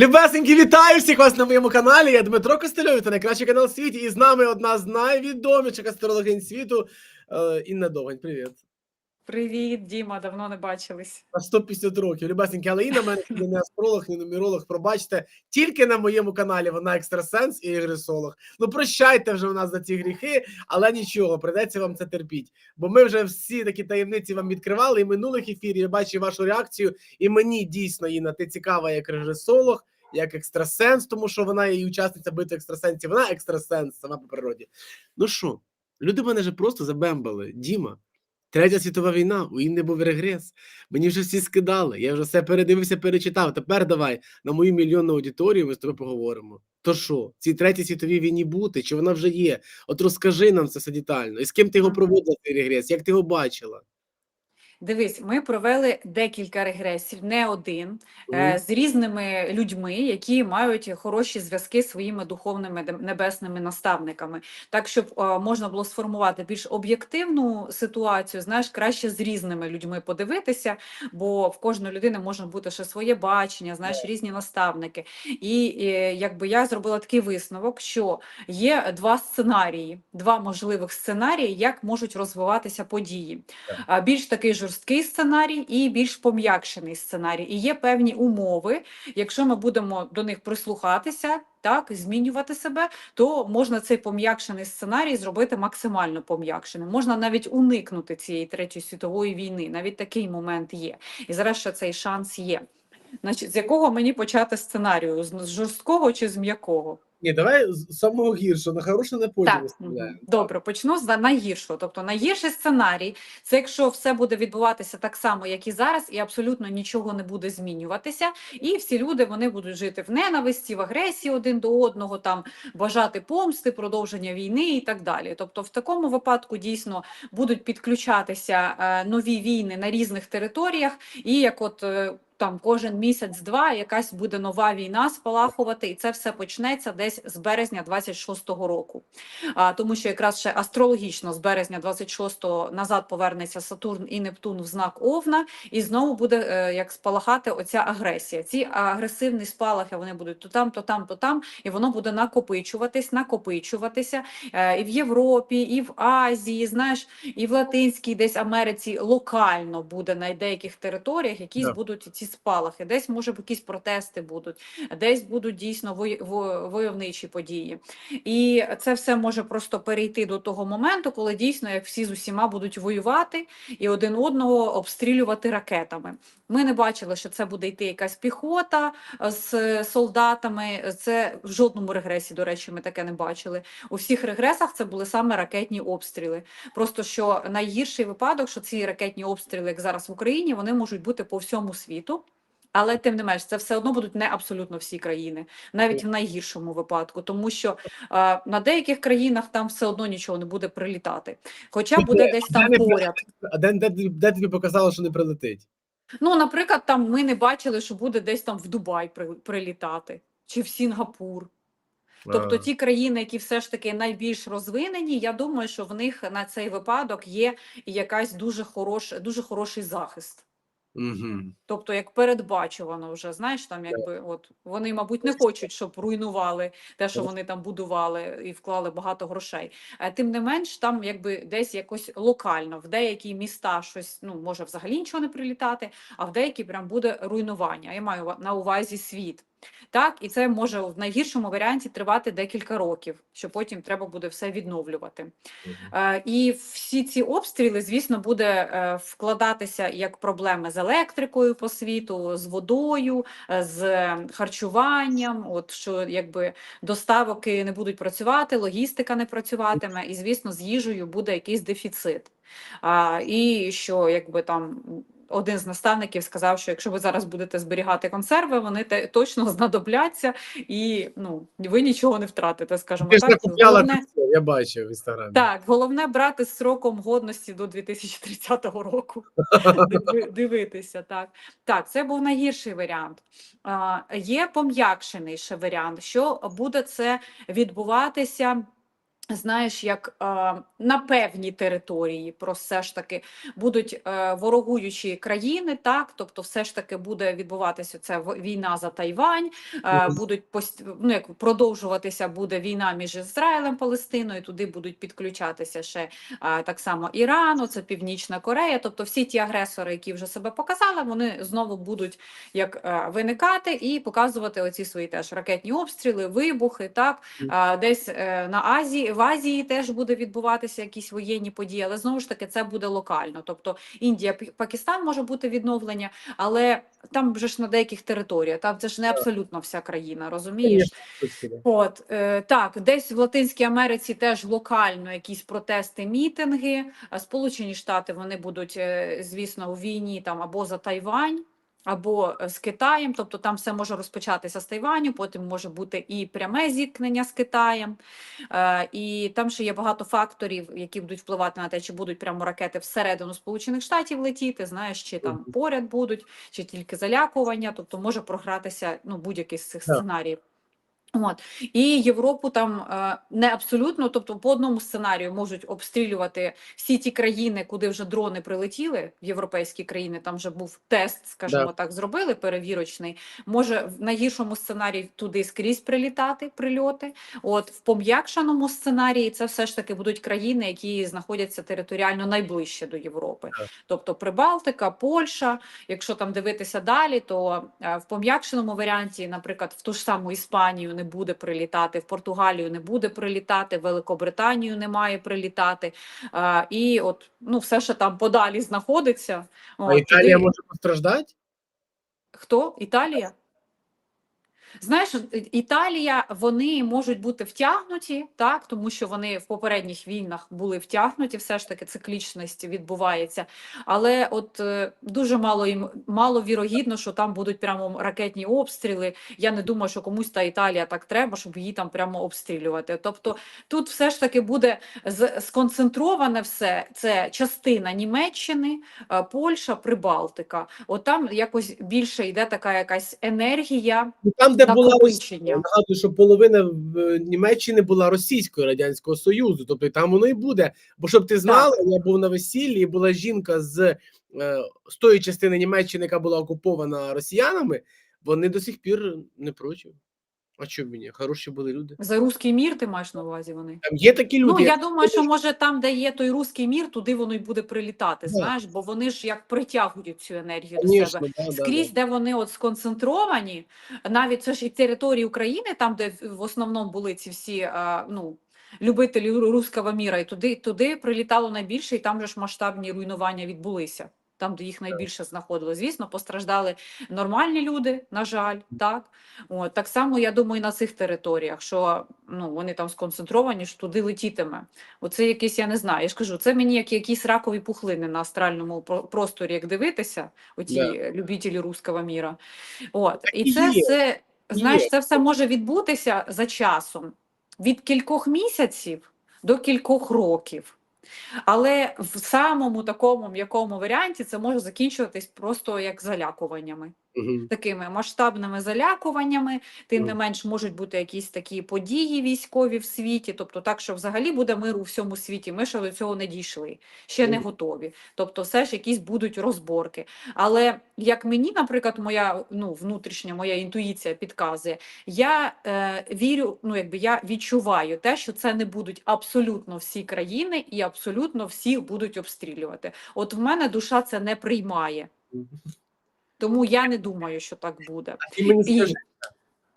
Любесенькі, вітаю всіх вас на моєму каналі. Я Дмитро Костельов, це найкращий канал світі. І з нами одна з найвідоміших астрологинь світу е, Інна Довгань. Привіт. Привіт, Діма, давно не бачились. На 150 років. Любесенькі, але Інна в мене не астролог, не нумеролог. Пробачте, тільки на моєму каналі вона екстрасенс і ігресолог. Ну прощайте вже у нас за ці гріхи, але нічого, придеться вам це терпіть. Бо ми вже всі такі таємниці вам відкривали і минулих ефірів. Я бачу вашу реакцію, і мені дійсно Інна, ти цікава як режисолог. Як екстрасенс, тому що вона є і учасниця битви екстрасенсів, вона екстрасенс сама по природі. Ну що, люди мене же просто забембали. Діма, Третя світова війна, у Інни був регрес. Мені вже всі скидали. Я вже все передивився, перечитав. Тепер давай на мою мільйонну аудиторію ми з тобою поговоримо. То що, цій третій світовій війні бути? Чи вона вже є? От розкажи нам це все детально. І з ким ти його проводила цей регрес? Як ти його бачила? Дивись, ми провели декілька регресів, не один, е, з різними людьми, які мають хороші зв'язки з своїми духовними небесними наставниками. Так, щоб е, можна було сформувати більш об'єктивну ситуацію, знаєш, краще з різними людьми подивитися, бо в кожної людини може бути ще своє бачення, знаєш, різні наставники. І е, якби я зробила такий висновок, що є два сценарії, два можливих сценарії, як можуть розвиватися події. Більш такий жорсткий сценарій і більш пом'якшений сценарій. І є певні умови. Якщо ми будемо до них прислухатися, так змінювати себе, то можна цей пом'якшений сценарій зробити максимально пом'якшеним. Можна навіть уникнути цієї третьої світової війни. Навіть такий момент є. І зараз цей шанс є. Значить, з якого мені почати сценарію? З жорсткого чи з м'якого? Ні, давай з самого гіршого, на хороше на потім виставляємо. добре, почну з найгіршого. Тобто найгірший сценарій це якщо все буде відбуватися так само, як і зараз, і абсолютно нічого не буде змінюватися, і всі люди вони будуть жити в ненависті, в агресії один до одного, там бажати помсти, продовження війни і так далі. Тобто, в такому випадку дійсно будуть підключатися е, нові війни на різних територіях, і як от. Там кожен місяць-два якась буде нова війна спалахувати, і це все почнеться десь з березня 26-го року. А, тому що якраз ще астрологічно з березня 26-го назад повернеться Сатурн і Нептун в знак Овна, і знову буде е, як спалахати оця агресія. Ці агресивні спалахи вони будуть то там, то там, то там, і воно буде накопичуватись, накопичуватися е, і в Європі, і в Азії, знаєш, і в Латинській, десь Америці локально буде на деяких територіях якісь Да. будуть ці спалахи, десь може якісь протести будуть, десь будуть дійсно войовничі події. І це все може просто перейти до того моменту, коли дійсно як всі з усіма будуть воювати і один одного обстрілювати ракетами. Ми не бачили, що це буде йти якась піхота е, з солдатами. Це в жодному регресі, до речі, ми таке не бачили. У всіх регресах це були саме ракетні обстріли. Просто що найгірший випадок, що ці ракетні обстріли, як зараз в Україні, вони можуть бути по всьому світу. Але тим не менш, це все одно будуть не абсолютно всі країни, навіть в найгіршому випадку, тому що е, на деяких країнах там все одно нічого не буде прилітати. Хоча буде десь там поряд. А де, де, де тобі показало, що не прилетить? Ну, наприклад, там ми не бачили, що буде десь там в Дубай при- прилітати чи в Сінгапур. Тобто ті країни, які все ж таки найбільш розвинені, я думаю, що в них на цей випадок є якась дуже хорош, дуже хороший захист. Мгм. Тобто, як передбачувано вже, знаєш, там якби от вони, мабуть, не хочуть, щоб руйнували те, що вони там будували і вклали багато грошей. Е, Тим не менш, там якби десь якось локально, в деякі міста щось ну може взагалі нічого не прилітати, а в деякі прям буде руйнування. Я маю на увазі світ. Так, і це може в найгіршому варіанті тривати декілька років, що потім треба буде все відновлювати. Е, І всі ці обстріли, звісно, буде е, вкладатися як проблеми з електрикою по світу, з водою, е, з харчуванням. От що якби доставки не будуть працювати, логістика не працюватиме, і звісно, з їжею буде якийсь дефіцит. А, І що якби там. Один з наставників сказав, що якщо ви зараз будете зберігати консерви, вони те точно знадобляться, і ну ви нічого не втратите, скажімо Ти так. Головне- я бачив в інстаграмі. так, головне брати з сроком годності до 2030 року. Дивитися, так. Так, це був найгірший варіант. Є пом'якшений ще варіант, що буде це відбуватися Знаєш, як е, на певній території про все ж таки будуть е, ворогуючі країни, так тобто, все ж таки буде відбуватися ця війна за Тайвань, е, будуть пост... ну, як продовжуватися буде війна між Ізраїлем Палестиною. Туди будуть підключатися ще е, так само Іран, це Північна Корея. Тобто, всі ті агресори, які вже себе показали, вони знову будуть як е, виникати і показувати оці свої теж ракетні обстріли, вибухи. Так а, десь е, на Азії в Азії теж буде відбуватися якісь воєнні події, але знову ж таки це буде локально. Тобто Індія, Пакистан може бути відновлення, але там вже ж на деяких територіях. Там це ж не абсолютно вся країна, розумієш? От е, так, десь в Латинській Америці теж локально якісь протести, мітинги. Сполучені Штати вони будуть, е, звісно, у війні там або за Тайвань. Або е, з Китаєм, тобто там все може розпочатися з Тайваню, потім може бути і пряме зіткнення з Китаєм, е, і там ще є багато факторів, які будуть впливати на те, чи будуть прямо ракети всередину Сполучених Штатів летіти, знаєш, чи там поряд будуть, чи тільки залякування, тобто може програтися ну, будь-який з цих сценаріїв. От і Європу там е, не абсолютно, тобто по одному сценарію можуть обстрілювати всі ті країни, куди вже дрони прилетіли в європейські країни. Там вже був тест, скажімо Да. так, зробили перевірочний. Може в найгіршому сценарії туди скрізь прилітати прильоти. От в пом'якшеному сценарії це все ж таки будуть країни, які знаходяться територіально найближче до Європи, тобто Прибалтика, Польща. Якщо там дивитися далі, то е, в пом'якшеному варіанті, наприклад, в ту ж саму Іспанію не буде прилітати, в Португалію не буде прилітати, в Великобританію не має прилітати. Е, І от ну все, що там подалі знаходиться. А от, Італія туди- може постраждати? Хто? Італія? Знаєш, Італія, вони можуть бути втягнуті, так, тому що вони в попередніх війнах були втягнуті, все ж таки циклічність відбувається. Але от е, дуже мало їм мало вірогідно, що там будуть прямо ракетні обстріли. Я не думаю, що комусь та Італія так треба, щоб її там прямо обстрілювати. Тобто тут все ж таки буде сконцентроване все. Це частина Німеччини, е, Польща, Прибалтика. От там якось більше йде така якась енергія. Ну, Там, де була Росія, нагадую, що половина в е, Німеччини була російською радянського союзу, тобто там воно і буде. Бо щоб ти знала, я був на весіллі, і була жінка з, е, з тої частини Німеччини, яка була окупована росіянами. Вони до сих пір не проти. А чому мені? Хороші були люди. За руський мір ти маєш на увазі вони? Там є такі люди. Ну я думаю, що може там, де є той руський мір, туди воно й буде прилітати. Да. Знаєш, бо вони ж як притягують цю енергію до себе. да, да, Скрізь, де вони от сконцентровані, навіть це ж і території України, там, де в- основному були ці всі а, ну, любителі ру- руського міра, і туди, туди прилітало найбільше, і там же ж масштабні руйнування відбулися. Там, де їх найбільше знаходили. Звісно, постраждали нормальні люди, на жаль, так. От, так само, я думаю, і на цих територіях, що ну, вони там сконцентровані, що туди летітиме. Оце якийсь, я не знаю. Я ж кажу, це мені як якісь ракові пухлини на астральному просторі, як дивитися, оті да. любителі руського міра. От. Так І це все, знаєш, це все може відбутися за часом від кількох місяців до кількох років. Але в самому такому м'якому варіанті це може закінчуватись просто як залякуваннями Такими масштабними залякуваннями, тим не менш можуть бути якісь такі події військові в світі, тобто так, що взагалі буде мир у всьому світі. Ми ще до цього не дійшли, ще не готові. Тобто, все ж якісь будуть розборки. Але як мені, наприклад, моя ну, внутрішня моя інтуїція підказує, я е, вірю, ну якби я відчуваю те, що це не будуть абсолютно всі країни і абсолютно всіх будуть обстрілювати. От в мене душа це не приймає. Тому я не думаю, що так буде. Мені І, скажи,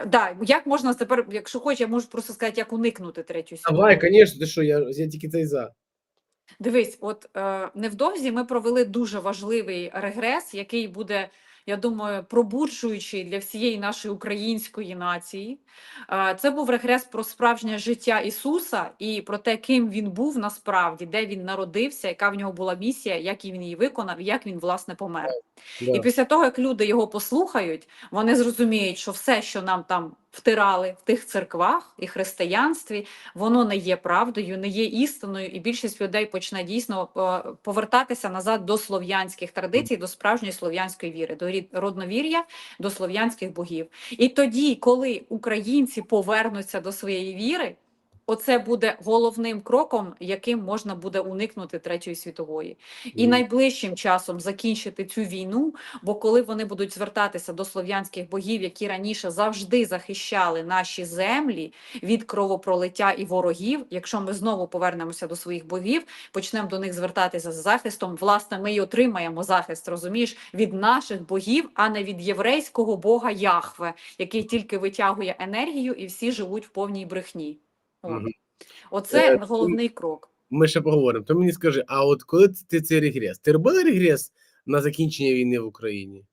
да, як можна тепер, якщо хочеш, я можу просто сказати, як уникнути третю сім'ю. давай, звісно, ти що, я, я тільки цей за. Дивись, от е, невдовзі ми провели дуже важливий регрес, який буде, я думаю, пробуджуючий для всієї нашої української нації. Е, це був регрес про справжнє життя Ісуса і про те, ким він був насправді, де він народився, яка в нього була місія, як він її виконав, і як він власне помер. Yeah. І після того, як люди його послухають, вони зрозуміють, що все, що нам там втирали в тих церквах і християнстві, воно не є правдою, не є істиною, і більшість людей почне дійсно е, повертатися назад до слов'янських традицій, до справжньої слов'янської віри, до родновір'я, до слов'янських богів. І тоді, коли українці повернуться до своєї віри. Оце буде головним кроком, яким можна буде уникнути третьої світової, і найближчим часом закінчити цю війну. Бо коли вони будуть звертатися до слов'янських богів, які раніше завжди захищали наші землі від кровопролиття і ворогів, якщо ми знову повернемося до своїх богів, почнемо до них звертатися з захистом, власне, ми й отримаємо захист, розумієш, від наших богів, а не від єврейського бога Яхве, який тільки витягує енергію, і всі живуть в повній брехні. Оце Е, головний крок. Ми ще поговоримо. То мені скажи, а от коли ти цей регрес? Ти робила регрес на закінчення війни в Україні?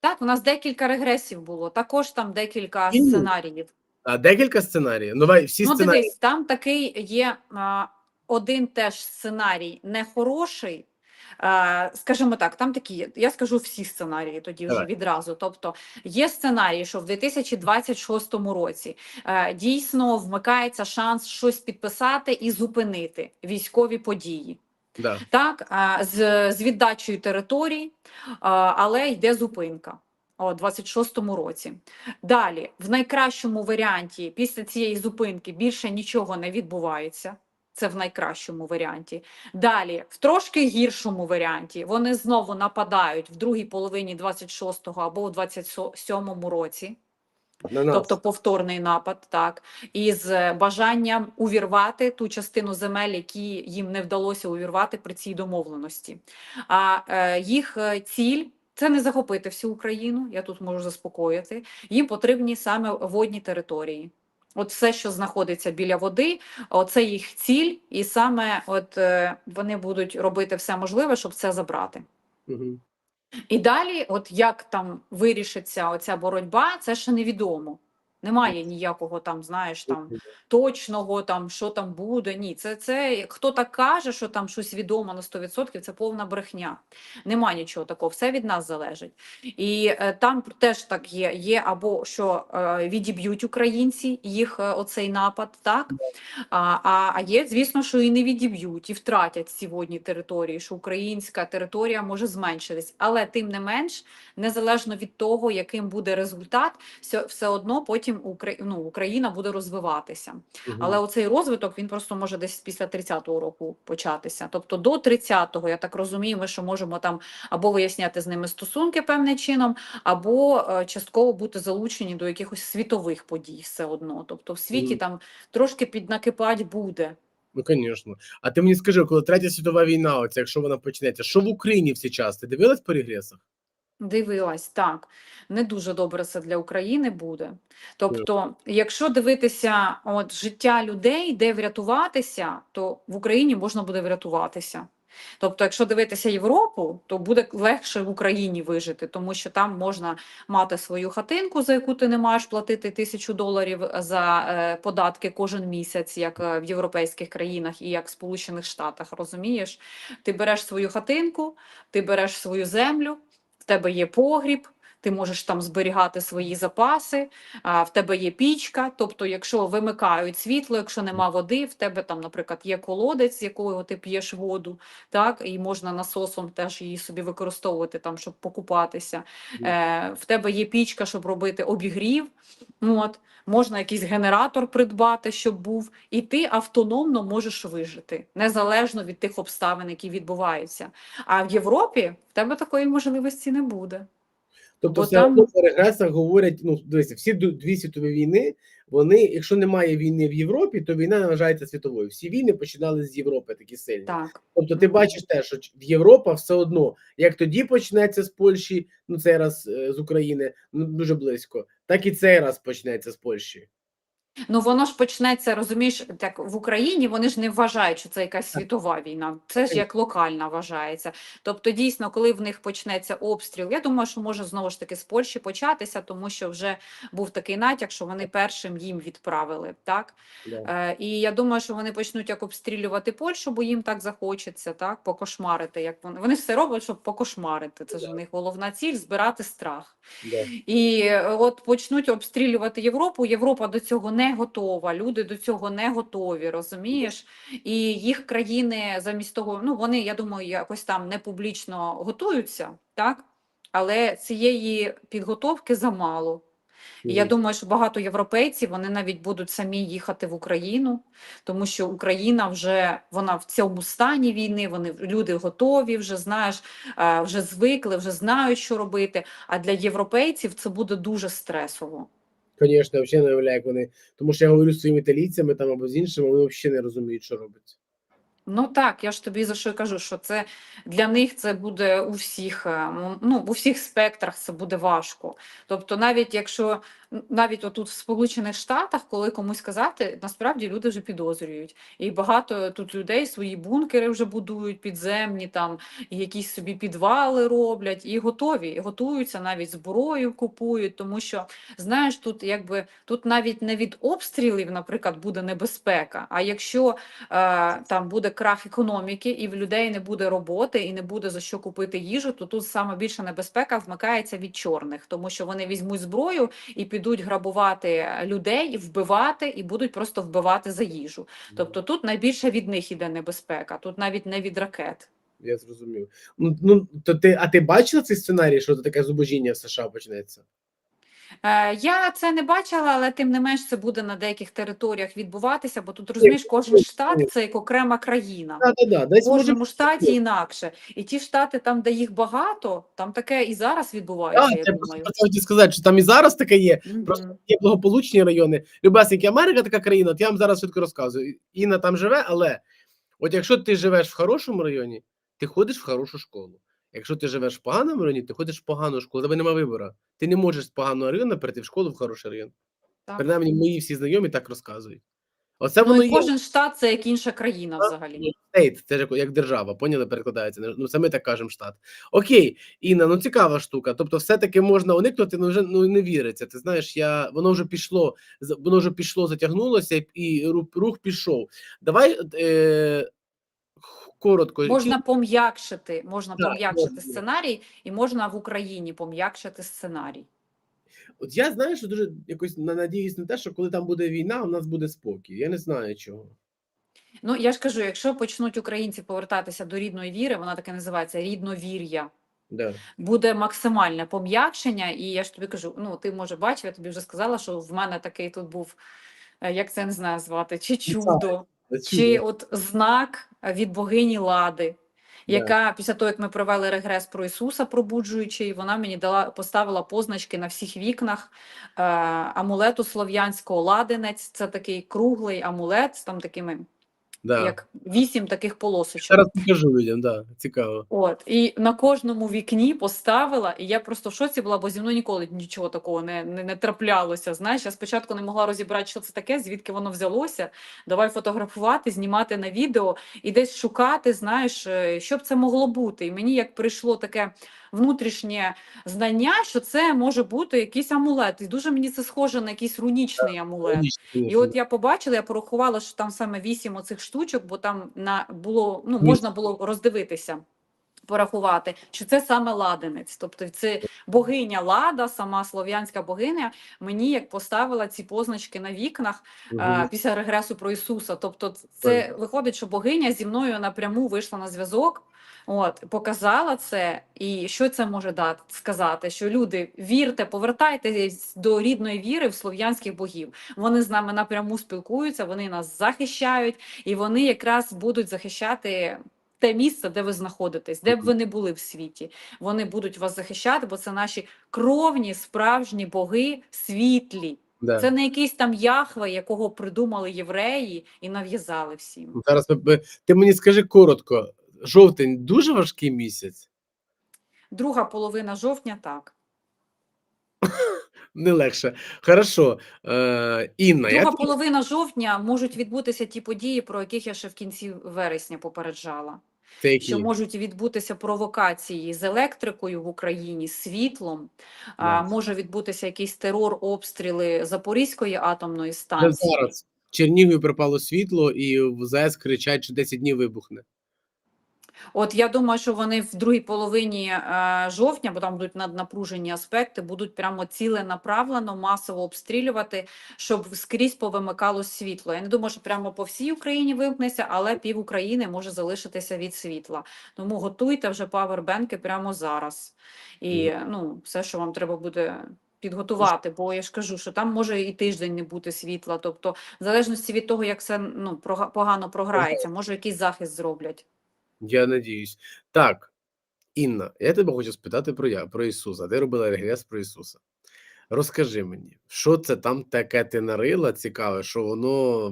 Так, у нас декілька регресів було, також там декілька Ні. сценаріїв. А декілька сценаріїв? Ну, давай всі ну, сценарії. дивись, там такий є а, один теж сценарій нехороший. А, скажімо так, там такі, я скажу всі сценарії тоді вже відразу. Тобто є сценарій, що в 2026 році е, дійсно вмикається шанс щось підписати і зупинити військові події. Да. Так, з, з віддачею територій, але йде зупинка. У 26-му році. Далі, в найкращому варіанті, після цієї зупинки більше нічого не відбувається. Це в найкращому варіанті. Далі, в трошки гіршому варіанті, вони знову нападають в другій половині 26-го або у 27-му році На тобто повторний напад, так, із е, бажанням увірвати ту частину земель, які їм не вдалося увірвати при цій домовленості. А е, їх е, ціль. Це не захопити всю Україну, я тут можу заспокоїти. Їм потрібні саме водні території. От все, що знаходиться біля води, оце їх ціль, і саме от е, вони будуть робити все можливе, щоб це забрати. Угу. І далі, от як там вирішиться оця боротьба, це ще невідомо. Немає ніякого там, знаєш, там точного, там що там буде. Ні, це, це хто так каже, що там щось відомо на 100%, це повна брехня. Нема нічого такого, все від нас залежить. І е, там теж так є. Є або що е, відіб'ють українці їх е, оцей напад, так а, а, а є, звісно, що і не відіб'ють, і втратять ці водні території, що українська територія може зменшитись. Але тим не менш, незалежно від того, яким буде результат, все, все одно потім Укра... ну, Україна буде розвиватися. Мгм. Але оцей розвиток він просто може десь після 30-го року початися. Тобто до 30-го, я так розумію, ми що можемо там або виясняти з ними стосунки певним чином, або е, частково бути залучені до якихось світових подій все одно. Тобто в світі Мгм. там трошки піднакипать буде. Ну, звісно. А ти мені скажи, коли третя світова війна, оця, якщо вона почнеться, що в Україні в цей час? Ти дивилась по регресах? Дивилась, так. Не дуже добре це для України буде. Тобто, якщо дивитися от, життя людей, де врятуватися, то в Україні можна буде врятуватися. Тобто, якщо дивитися Європу, то буде легше в Україні вижити, тому що там можна мати свою хатинку, за яку ти не маєш платити тисячу доларів за е, податки кожен місяць, як е, в європейських країнах і як в Сполучених Штатах. Розумієш? Ти береш свою хатинку, ти береш свою землю, тебе є погріб. Ти можеш там зберігати свої запаси, в тебе є пічка. Тобто, якщо вимикають світло, якщо нема води, в тебе там, наприклад, є колодець, з якого ти п'єш воду, так і можна насосом теж її собі використовувати там, щоб покупатися. Е, в тебе є пічка, щоб робити обігрів. От можна якийсь генератор придбати, щоб був, і ти автономно можеш вижити незалежно від тих обставин, які відбуваються. А в Європі в тебе такої можливості не буде. Тобто, Бо все там- одно регресах говорять, ну, дивися, всі дві світові війни, вони, якщо немає війни в Європі, то війна вважається світовою. Всі війни починали з Європи, такі сильні. Так. Тобто, ти бачиш те, що Європа все одно, як тоді почнеться з Польщі, ну цей раз е, з України, ну дуже близько, так і цей раз почнеться з Польщі. Ну воно ж почнеться, розумієш, так в Україні вони ж не вважають, що це якась світова війна. Це ж як локальна вважається. Тобто, дійсно, коли в них почнеться обстріл, я думаю, що може знову ж таки з Польщі початися, тому що вже був такий натяк, що вони першим їм відправили. Так е, і я думаю, що вони почнуть як обстрілювати Польщу, бо їм так захочеться, так покошмарити. Як вони вони все роблять, щоб покошмарити. Це ж в них головна ціль збирати страх. І е, от почнуть обстрілювати Європу. Європа до цього не готова. Люди до цього не готові, розумієш? І їх країни замість того, ну вони, я думаю, якось там не публічно готуються, так? Але цієї підготовки замало. І я думаю, що багато європейців вони навіть будуть самі їхати в Україну, тому що Україна вже вона в цьому стані війни. Вони люди готові, вже знаєш, е, вже звикли, вже знають, що робити. А для європейців це буде дуже стресово. Звісно, взагалі не уявляю, як вони. Тому що я говорю з своїми італійцями там або з іншими, вони взагалі не розуміють, що робиться. Ну так, я ж тобі за що кажу, що це для них це буде у всіх, е, ну, у всіх спектрах це буде важко. Тобто, навіть якщо навіть отут в Сполучених Штатах, коли комусь казати, насправді люди вже підозрюють. І багато тут людей свої бункери вже будують підземні, там якісь собі підвали роблять, і готові, і готуються, навіть зброю купують, тому що знаєш, тут якби тут навіть не від обстрілів, наприклад, буде небезпека. А якщо е, там буде крах економіки, і в людей не буде роботи, і не буде за що купити їжу, то тут саме більша небезпека вмикається від чорних, тому що вони візьмуть зброю і підуть грабувати людей, вбивати, і будуть просто вбивати за їжу. Тобто тут найбільше від них іде небезпека, тут навіть не від ракет. Я зрозумів. Ну, ну то ти, а ти бачила цей сценарій, що таке зубожіння в США почнеться? Е, Я це не бачила, але тим не менш це буде на деяких територіях відбуватися, бо тут розумієш, кожен штат це як окрема країна. Так, так. Десь В кожному штаті інакше. І ті штати, там, де їх багато, там таке і зараз відбувається, Так, я думаю. хотів хотів сказати, що там і зараз таке є. Мгм. Просто є благополучні райони. Любесенькі, Америка така країна, от я вам зараз швидко розказую. Інна там живе, але от якщо ти живеш в хорошому районі, ти ходиш в хорошу школу. Якщо ти живеш в поганому районі, ти ходиш в погану школу. Тебе немає вибору. Ти не можеш з поганого району перейти в школу в хороший район. Так. Принаймні, мої всі знайомі так розказують. Оце Ну, воно і є. кожен штат це як інша країна взагалі. Стейт, це ж як- держава, поняли, перекладається. Ну, це ми так кажемо штат. Окей, Інна, ну цікава штука. Тобто, все-таки можна уникнути, ну вже ну не віриться. Ти знаєш, я воно вже пішло, воно вже пішло, затягнулося, і рух, рух пішов. Давай е, коротко. Можна пом'якшити, можна Так, пом'якшити можна. сценарій, і можна в Україні пом'якшити сценарій. От я знаю, що дуже якось надіюсь на те, що коли там буде війна, у нас буде спокій. Я не знаю чого. Ну, я ж кажу, якщо почнуть українці повертатися до рідної віри, вона таке називається рідновір'я. Да. буде максимальне пом'якшення, і я ж тобі кажу: ну ти може бачив, я тобі вже сказала, що в мене такий тут був, е, як це не знаю звати, чи чудо, чи от знак від богині Лади. Яка після того, як ми провели регрес про Ісуса, пробуджуючий, вона мені дала поставила позначки на всіх вікнах е, амулету слов'янського ладенець. Це такий круглий амулет з там такими, Да. як вісім таких полосочок. Зараз покажу людям, да. цікаво. От і на кожному вікні поставила, і я просто в шоці була, бо зі мною ніколи нічого такого не, не, не траплялося. Знаєш, я спочатку не могла розібрати, що це таке, звідки воно взялося. Давай фотографувати, знімати на відео і десь шукати, знаєш, е, що б це могло бути. І мені як прийшло таке внутрішнє знання, що це може бути якийсь амулет. І дуже мені це схоже на якийсь рунічний амулет. І от я побачила, я порахувала, що там саме вісім оцих штучок, бо там на було ну можна було роздивитися. Порахувати, що це саме ладенець, тобто це богиня Лада, сама слов'янська богиня, мені як поставила ці позначки на вікнах а, після регресу про Ісуса. Тобто, це виходить, що богиня зі мною напряму вийшла на зв'язок, от показала це, і що це може дати сказати? Що люди вірте, повертайтесь до рідної віри в слов'янських богів. Вони з нами напряму спілкуються, вони нас захищають, і вони якраз будуть захищати. Те місце, де ви знаходитесь, де б ви не були в світі, вони будуть вас захищати, бо це наші кровні, справжні боги, світлі. Да. Це не якийсь там Яхве, якого придумали євреї і нав'язали всім. Зараз ми- ми- ти мені скажи коротко: жовтень дуже важкий місяць, Друга половина жовтня так. не легше. Хорошо. Е, Інна, Друга як половина жовтня можуть відбутися ті події, про яких я ще в кінці вересня попереджала. які? Що можуть відбутися провокації з електрикою в Україні, світлом, а, може відбутися якийсь терор, обстріли Запорізької атомної станції. зараз. В Чернігові пропало світло, і в ЗАЕС кричать, що 10 днів вибухне. От я думаю, що вони в другій половині е, жовтня, бо там будуть наднапружені аспекти, будуть прямо ціленаправлено, масово обстрілювати, щоб скрізь повимикало світло. Я не думаю, що прямо по всій Україні вимкнеться, але пів України може залишитися від світла. Тому готуйте вже павербенки прямо зараз. І ну, все, що вам треба буде підготувати, бо я ж кажу, що там може і тиждень не бути світла. Тобто, в залежності від того, як це ну погано програється, може якийсь захист зроблять. Я надіюсь. Так, Інна, я тебе хочу спитати про я, про Ісуса. Ти робила регрес про Ісуса. Розкажи мені, що це там таке ти нарила цікаве, що воно